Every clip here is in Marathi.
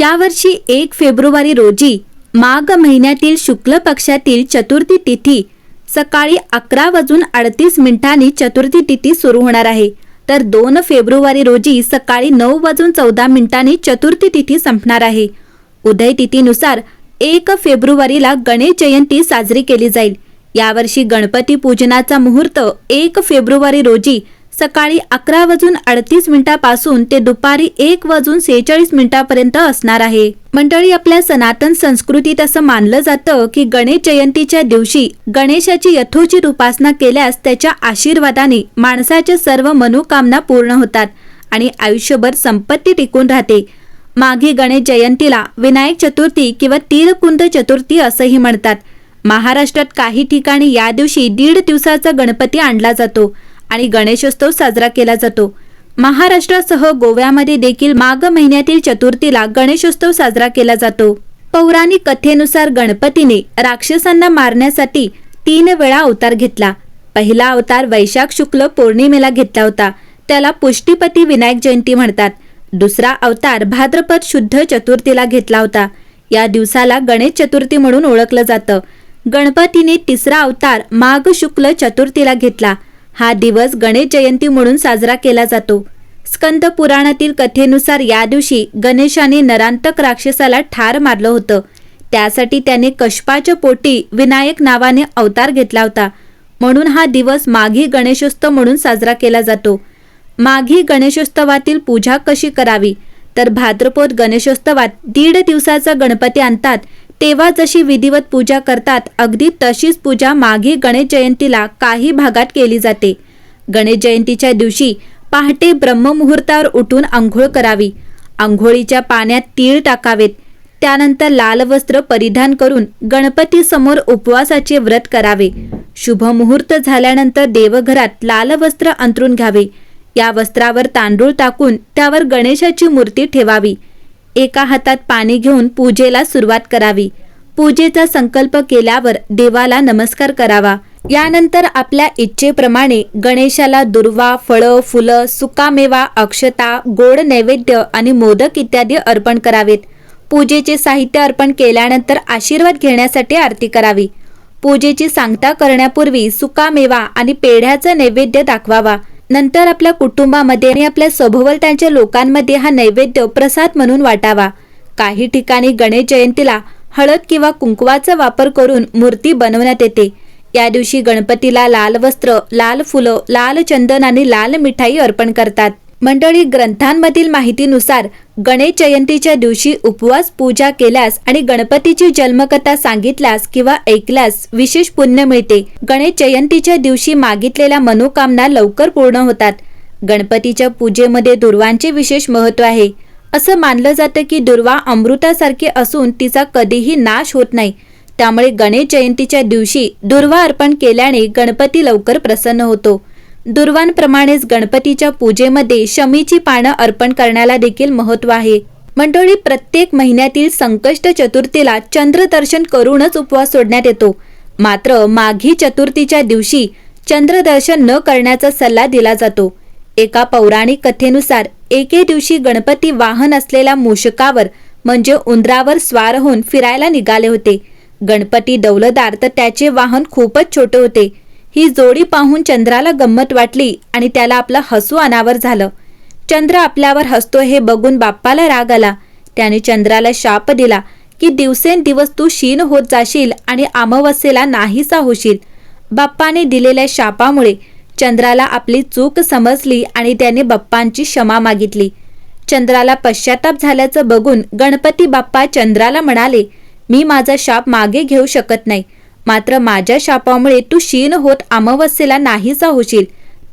यावर्षी एक फेब्रुवारी रोजी माघ महिन्यातील शुक्ल पक्षातील चतुर्थी तिथी सकाळी अकरा वाजून अडतीस मिनिटांनी चतुर्थी तिथी सुरू होणार आहे. तर दोन फेब्रुवारी रोजी सकाळी नऊ वाजून चौदा मिनिटांनी चतुर्थी तिथी संपणार आहे. उदय तिथीनुसार एक फेब्रुवारीला गणेश जयंती साजरी केली जाईल. यावर्षी गणपती पूजनाचा मुहूर्त एक फेब्रुवारी रोजी सकाळी अकरा वाजून अडतीस मिनिटापासून ते दुपारी एक वाजून सेहेचाळीस मिनिटापर्यंत असणार आहे. मंडळी आपल्या सनातन संस्कृतीत असं मानलं जातं की गणेश जयंतीच्या दिवशी गणेशाची यथोचित उपासना केल्यास त्याच्या आशीर्वादाने माणसाच्या सर्व मनोकामना पूर्ण होतात आणि आयुष्यभर संपत्ती टिकून राहते. माघी गणेश जयंतीला विनायक चतुर्थी किंवा तीरकुंद चतुर्थी असंही म्हणतात. महाराष्ट्रात काही ठिकाणी या दिवशी दीड दिवसाचा गणपती आणला जातो. आणि गणेशोत्सव साजरा केला जातो. महाराष्ट्रासह गोव्यामध्ये देखील माघ महिन्यातील चतुर्थीला गणेशोत्सव साजरा केला जातो. पौराणिक कथेनुसार गणपतीने राक्षसांना मारण्यासाठी तीन वेळा अवतार घेतला. पहिला अवतार वैशाख शुक्ल पौर्णिमेला घेतला होता. त्याला पुष्टीपती विनायक जयंती म्हणतात. दुसरा अवतार भाद्रपद शुद्ध चतुर्थीला घेतला होता. या दिवसाला गणेश चतुर्थी म्हणून ओळखलं जातं. गणपतीने तिसरा अवतार माघ शुक्ल चतुर्थीला घेतला. हा दिवस गणेश जयंती म्हणून साजरा केला जातो. स्कंद पुराणातील कथेनुसार या दिवशी गणेशाने नरांतक राक्षसाला ठार मारलं होतं. त्यासाठी त्याने कष्पाच्या पोटी विनायक नावाने अवतार घेतला होता. म्हणून हा दिवस माघी गणेशोत्सव म्हणून साजरा केला जातो. माघी गणेशोत्सवातील पूजा कशी करावी? तर भाद्रपद गणेशोत्सवात दीड दिवसाचा गणपती आणतात. तेव्हा जशी विधिवत पूजा करतात अगदी तशीच पूजा माघी गणेश जयंतीला काही भागात केली जाते. गणेश जयंतीच्या दिवशी पहाटे ब्रह्ममुहूर्तावर उठून आंघोळ करावी. आंघोळीच्या पाण्यात तीळ टाकावेत. त्यानंतर लाल वस्त्र परिधान करून गणपती समोर उपवासाचे व्रत करावे. शुभ मुहूर्त झाल्यानंतर देवघरात लाल वस्त्र अंतरून घ्यावे. या वस्त्रावर तांदूळ टाकून त्यावर गणेशाची मूर्ती ठेवावी. एका हातात पाणी घेऊन पूजेला सुरुवात करावी. पूजेचा संकल्प केल्यावर देवाला नमस्कार करावा. यानंतर आपल्या इच्छेप्रमाणे गणेशाला दुर्वा फळं फुलं सुकामेवा अक्षता गोड नैवेद्य आणि मोदक इत्यादी अर्पण करावेत. पूजेचे साहित्य अर्पण केल्यानंतर आशीर्वाद घेण्यासाठी आरती करावी. पूजेची सांगता करण्यापूर्वी सुकामेवा आणि पेढ्याचा नैवेद्य दाखवावा. नंतर आपल्या कुटुंबामध्ये आणि आपल्या सभोवलतांच्या लोकांमध्ये हा नैवेद्य प्रसाद म्हणून वाटावा. काही ठिकाणी गणेश जयंतीला हळद किंवा कुंकवाचा वापर करून मूर्ती बनवण्यात येते. या दिवशी गणपतीला लाल वस्त्र लाल फुलं लाल चंदन आणि लाल मिठाई अर्पण करतात. मंडळी ग्रंथांमधील माहितीनुसार गणेश जयंतीच्या दिवशी उपवास पूजा केल्यास आणि गणपतीची जन्मकथा सांगितल्यास किंवा ऐकल्यास विशेष पुण्य मिळते. गणेश जयंतीच्या दिवशी मागितलेल्या मनोकामना लवकर पूर्ण होतात. गणपतीच्या पूजेमध्ये दुर्वांचे विशेष महत्त्व आहे. असं मानलं जातं की दुर्वा अमृतासारखी असून तिचा कधीही नाश होत नाही. त्यामुळे गणेश जयंतीच्या दिवशी दुर्वा अर्पण केल्याने गणपती लवकर प्रसन्न होतो. दुर्वांप्रमाणेच गणपतीच्या पूजेमध्ये शमीची पानं अर्पण करण्याला देखील महत्त्व आहे. मंडळी प्रत्येक महिन्यातील संकष्ट चतुर्थीला चंद्रदर्शन करूनच उपवास सोडण्यात येतो. मात्र माघी चतुर्थीच्या दिवशी चंद्रदर्शन न करण्याचा सल्ला दिला जातो. एका पौराणिक कथेनुसार एके दिवशी गणपती वाहन असलेल्या मूषकावर म्हणजे उंदरावर स्वार होऊन फिरायला निघाले होते. गणपती दौलदार तर त्याचे वाहन खूपच छोटे होते. ही जोडी पाहून चंद्राला गंमत वाटली आणि त्याला आपलं हसू अनावर झालं. चंद्र आपल्यावर हसतो हे बघून बाप्पाला राग आला. त्याने चंद्राला शाप दिला की दिवसेंदिवस तू क्षीण होत जाशील आणि अमावस्येला नाहीसा होशील. बाप्पाने दिलेल्या शापामुळे चंद्राला आपली चूक समजली आणि त्याने बाप्पांची क्षमा मागितली. चंद्राला पश्चाताप झाल्याचं बघून गणपती बाप्पा चंद्राला म्हणाले मी माझा शाप मागे घेऊ शकत नाही. मात्र माझ्या शापामुळे तू क्षीण होत अमावस्येला नाहीसा होशील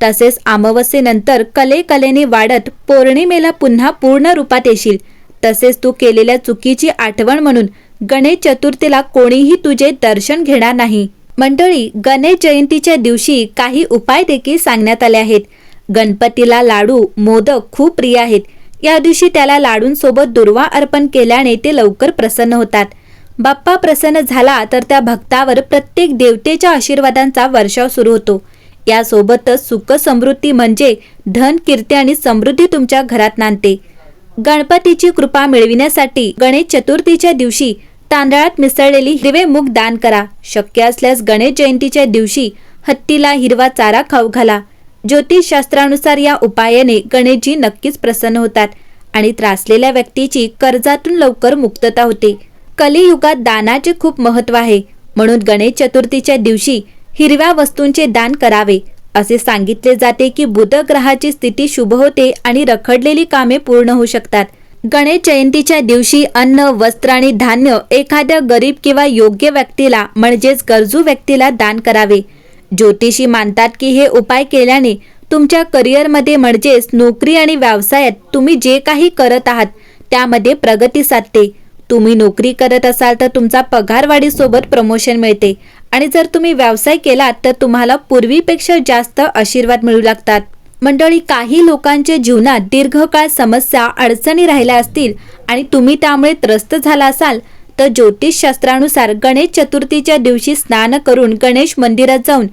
तसेच अमावस्येनंतर कले कलेने वाढत पौर्णिमेला पुन्हा पूर्ण रूपात येशील. तसेच तू केलेल्या चुकीची आठवण म्हणून गणेश चतुर्थीला कोणीही तुझे दर्शन घेणार नाही. मंडळी गणेश जयंतीच्या दिवशी काही उपाय देखील सांगण्यात आले आहेत. गणपतीला लाडू मोदक खूप प्रिय आहेत. या दिवशी त्याला लाडूंसोबत दुर्वा अर्पण केल्याने ते लवकर प्रसन्न होतात. बाप्पा प्रसन्न झाला तर त्या भक्तावर प्रत्येक देवतेच्या आशीर्वादांचा वर्षाव सुरू होतो. यासोबतच सुख समृद्धी म्हणजे धन कीर्ती आणि समृद्धी तुमच्या घरात नांदते. गणपतीची कृपा मिळविण्यासाठी गणेश चतुर्थीच्या दिवशी तांदळात मिसळलेली हिरवे मूग दान करा. शक्य असल्यास गणेश जयंतीच्या दिवशी हत्तीला हिरवा चारा खाऊ घाला. ज्योतिषशास्त्रानुसार या उपायाने गणेशजी नक्कीच प्रसन्न होतात आणि त्रासलेल्या व्यक्तीची कर्जातून लवकर मुक्तता होते. कलियुगात दानाचे खूप महत्त्व आहे. म्हणून गणेश चतुर्थीच्या दिवशी हिरव्या वस्तूंचे दान करावे. असे सांगितले जाते की बुध ग्रहाची स्थिती शुभ होते आणि रखडलेली कामे पूर्ण होऊ शकतात. गणेश जयंतीच्या दिवशी अन्न वस्त्र आणि धान्य एखाद्या गरीब किंवा योग्य व्यक्तीला म्हणजेच गरजू व्यक्तीला दान करावे. ज्योतिषी मानतात की हे उपाय केल्याने तुमच्या करिअरमध्ये म्हणजेच नोकरी आणि व्यवसायात तुम्ही जे काही करत आहात त्यामध्ये प्रगती साधते. तुम्ही नोकरी करत असाल तर तुमचा पगारवाढीसोबत प्रमोशन मिळते. आणि जर तुम्ही व्यवसाय केलात तर तुम्हाला पूर्वीपेक्षा जास्त आशीर्वाद मिळू लागतात. मंडळी काही लोकांच्या जीवनात दीर्घकाळ समस्या अडचणी राहिल्या असतील आणि तुम्ही त्यामुळे त्रस्त झाला असाल तर ज्योतिषशास्त्रानुसार गणेश चतुर्थीच्या दिवशी स्नान करून गणेश मंदिरात जाऊन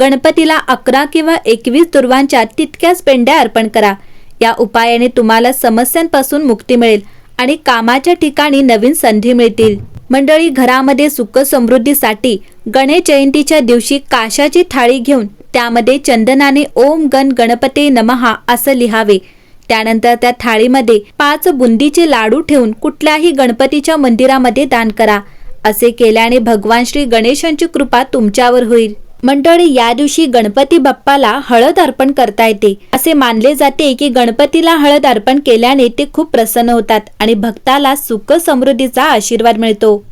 गणपतीला अकरा किंवा एकवीस दुर्वांच्या तितक्याच पेंड्या अर्पण करा. या उपायाने तुम्हाला समस्यांपासून मुक्ती मिळेल. आणि कामाच्या ठिकाणी नवीन संधी मिळतील. मंडळी घरामध्ये सुख समृद्धीसाठी गणेश जयंतीच्या दिवशी काशाची थाळी घेऊन त्यामध्ये चंदनाने ओम गण गणपते नमहा असं लिहावे. त्यानंतर त्या थाळीमध्ये पाच बुंदीचे लाडू ठेवून कुठल्याही गणपतीच्या मंदिरामध्ये दान करा. असे केल्याने भगवान श्री गणेशांची कृपा तुमच्यावर होईल. मंडळी या दिवशी गणपती बाप्पाला हळद अर्पण करता येते. असे मानले जाते की गणपतीला हळद अर्पण केल्याने ते खूप प्रसन्न होतात आणि भक्ताला सुख समृद्धीचा आशीर्वाद मिळतो.